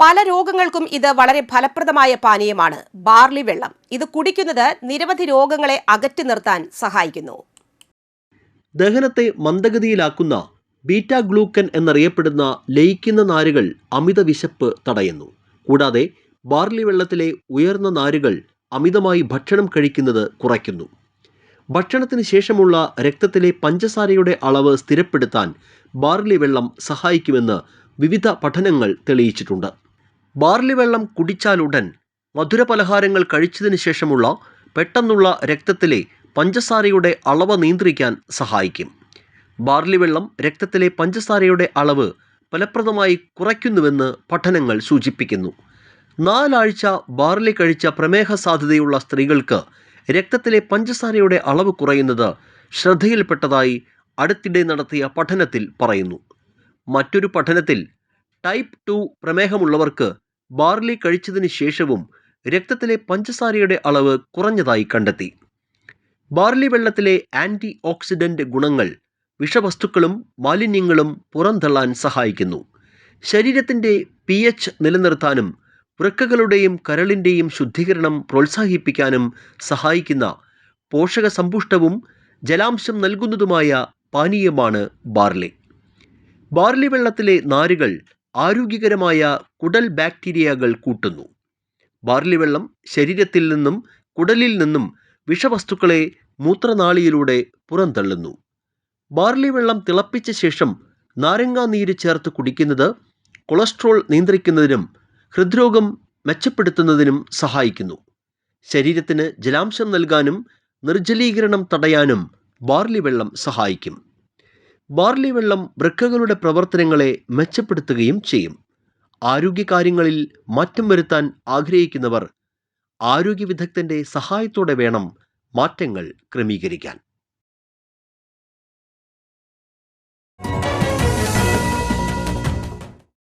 പല രോഗങ്ങൾക്കും ഇത് വളരെ ഫലപ്രദമായ പാനീയമാണ്. ബാർലി വെള്ളം. ഇത് കുടിക്കുന്നത് നിരവധി രോഗങ്ങളെ അകറ്റി നിർത്താൻ സഹായിക്കുന്നു. ദഹനത്തെ മന്ദഗതിയിലാക്കുന്ന ബീറ്റ ഗ്ലൂക്കൻ എന്നറിയപ്പെടുന്ന ലയിക്കുന്ന നാരുകൾ അമിത വിശപ്പ് തടയുന്നു. കൂടാതെ ബാർലി വെള്ളത്തിലെ ഉയർന്ന നാരുകൾ അമിതമായി ഭക്ഷണം കഴിക്കുന്നത് കുറയ്ക്കുന്നു. ഭക്ഷണത്തിന് ശേഷമുള്ള രക്തത്തിലെ പഞ്ചസാരയുടെ അളവ് സ്ഥിരപ്പെടുത്താൻ ബാർലി വെള്ളം സഹായിക്കുമെന്ന് വിവിധ പഠനങ്ങൾ തെളിയിച്ചിട്ടുണ്ട്. ബാർലി വെള്ളം കുടിച്ചാലുടൻ മധുരപലഹാരങ്ങൾ കഴിച്ചതിന് ശേഷമുള്ള പെട്ടെന്നുള്ള രക്തത്തിലെ പഞ്ചസാരയുടെ അളവ് നിയന്ത്രിക്കാൻ സഹായിക്കും. ബാർലി വെള്ളം രക്തത്തിലെ പഞ്ചസാരയുടെ അളവ് ഫലപ്രദമായി കുറയ്ക്കുന്നുവെന്ന് പഠനങ്ങൾ സൂചിപ്പിക്കുന്നു. നാലാഴ്ച ബാർലി കഴിച്ച പ്രമേഹ സാധ്യതയുള്ള സ്ത്രീകൾക്ക് രക്തത്തിലെ പഞ്ചസാരയുടെ അളവ് കുറയുന്നത് ശ്രദ്ധയിൽപ്പെട്ടതായി അടുത്തിടെ നടത്തിയ പഠനത്തിൽ പറയുന്നു. മറ്റൊരു പഠനത്തിൽ ടൈപ്പ് ടു പ്രമേഹമുള്ളവർക്ക് ബാർലി കഴിച്ചതിന് ശേഷവും രക്തത്തിലെ പഞ്ചസാരയുടെ അളവ് കുറഞ്ഞതായി കണ്ടെത്തി. ബാർലി വെള്ളത്തിലെ ആന്റി ഓക്സിഡന്റ് ഗുണങ്ങൾ വിഷവസ്തുക്കളും മാലിന്യങ്ങളും പുറന്തള്ളാൻ സഹായിക്കുന്നു. ശരീരത്തിന്റെ പി എച്ച് നിലനിർത്താനും വൃക്കകളുടെയും കരളിന്റെയും ശുദ്ധീകരണം പ്രോത്സാഹിപ്പിക്കാനും സഹായിക്കുന്ന പോഷകസമ്പുഷ്ടവും ജലാംശം നൽകുന്നതുമായ പാനീയമാണ് ബാർലി. ബാർലി വെള്ളത്തിലെ നാരുകൾ ആരോഗ്യകരമായ കുടൽ ബാക്ടീരിയകൾ കൂട്ടുന്നു. ബാർലി വെള്ളം ശരീരത്തിൽ നിന്നും കുടലിൽ നിന്നും വിഷവസ്തുക്കളെ മൂത്രനാളിയിലൂടെ പുറന്തള്ളുന്നു. ബാർലി വെള്ളം തിളപ്പിച്ച ശേഷം നാരങ്ങാ നീര് ചേർത്ത് കുടിക്കുന്നത് കൊളസ്ട്രോൾ നിയന്ത്രിക്കുന്നതിനും ഹൃദ്രോഗം മെച്ചപ്പെടുത്തുന്നതിനും സഹായിക്കുന്നു. ശരീരത്തിന് ജലാംശം നൽകാനും നിർജലീകരണം തടയാനും ബാർലി വെള്ളം സഹായിക്കും. ബാർലി വെള്ളം വൃക്കകളുടെ പ്രവർത്തനങ്ങളെ മെച്ചപ്പെടുത്തുകയും ചെയ്യും. ആരോഗ്യകാര്യങ്ങളിൽ മാറ്റം വരുത്താൻ ആഗ്രഹിക്കുന്നവർ ആരോഗ്യ വിദഗ്ധന്റെ സഹായത്തോടെ വേണം മാറ്റങ്ങൾ ക്രമീകരിക്കാൻ.